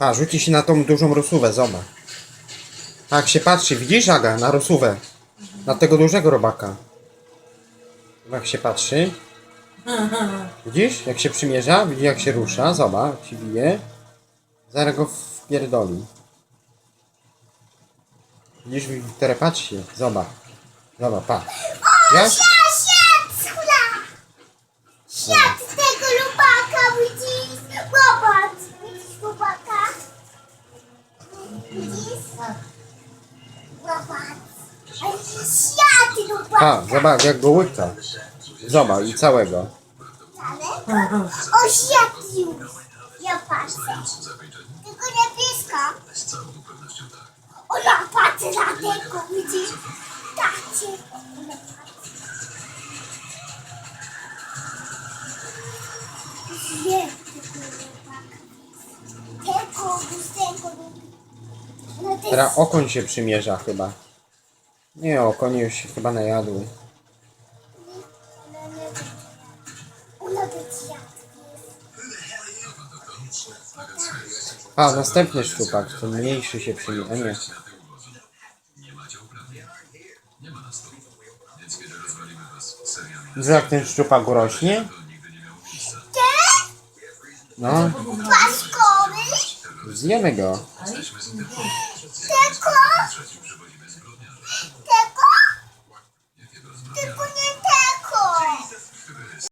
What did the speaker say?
A, rzuci się na tą dużą rosówę, zobacz. Tak się patrzy, widzisz Aga, na rosówę. Na tego dużego robaka. Jak się patrzy. Widzisz, jak się przymierza? Widzisz, jak się rusza? Zobacz, jak się bije. Zaraz go wpierdoli. Widzisz, Wiktoria, patrz się. Zobacz. Zobacz, patrz. Jak? A, zobacz, jak go łyka. Zobacz, i całego. O, siad już. Ja patrzę. Tylko niebieska. O, ja patrzę na tego, widzisz? Tak cię. Nie, tego, tego, no to Teraz okoń się przymierza chyba. Nie, okonie już się chyba najadły. A, następny szczupak, ten mniejszy się przymierza. A nie. Widzisz, jak ten szczupak rośnie? No? Zjemy go. Tylko?